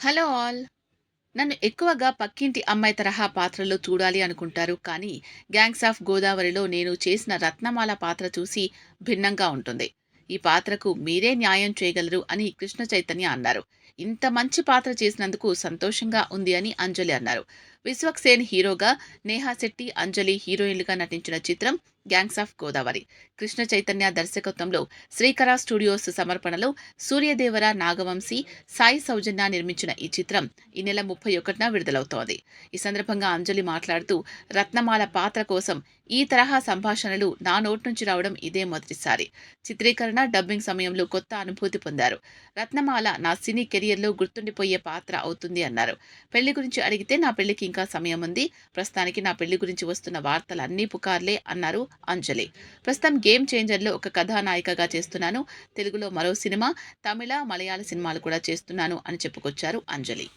Hello all. నన్ను ఎక్కువగా పక్కింటి అమ్మాయి తరహా పాత్రలో చూడాలి అనుకుంటారు కానీ గ్యాంగ్స్ ఆఫ్ గోదావరిలో నేను చేసిన రత్నమాల పాత్ర చూసి భిన్నంగా ఉంటుంది. ఈ పాత్రకు మీరే న్యాయం చేయగలరు అని కృష్ణ చైతన్య అన్నారు. ఇంత మంచి పాత్ర చేసినందుకు సంతోషంగా ఉంది అని అంజలి అన్నారు. విశ్వక్సేన్ హీరోగా నేహా శెట్టి అంజలి హీరోయిన్లుగా నటించిన చిత్రం గ్యాంగ్స్ ఆఫ్ గోదావరి. కృష్ణ చైతన్య దర్శకత్వంలో శ్రీకర స్టూడియోస్ సమర్పణలో సూర్యదేవర నాగవంశీ సాయి సౌజన్య నిర్మించిన ఈ చిత్రం ఈ నెల ముప్పై ఒకటిన విడుదలవుతోంది. ఈ సందర్భంగా అంజలి మాట్లాడుతూ రత్నమాల పాత్ర కోసం ఈ తరహా సంభాషణలు నా నోటి నుంచి రావడం ఇదే మొదటిసారి. చిత్రీకరణ డబ్బింగ్ సమయంలో కొత్త అనుభూతి పొందారు. రత్నమాల నా సినీ కెరియర్లో గుర్తుండిపోయే పాత్ర అవుతుంది అన్నారు. పెళ్ళి గురించి అడిగితే నా పెళ్ళికి ఇంకా సమయం ఉంది. ప్రస్తుతానికి నా పెళ్ళి గురించి వస్తున్న వార్తలు అన్నీ పుకార్లే అన్నారు అంజలి. ప్రస్తుతం గేమ్ చేంజర్లో ఒక కథానాయికగా చేస్తున్నాను. తెలుగులో మరో సినిమా తమిళ మలయాళ సినిమాలు కూడా చేస్తున్నాను అని చెప్పుకొచ్చారు అంజలి.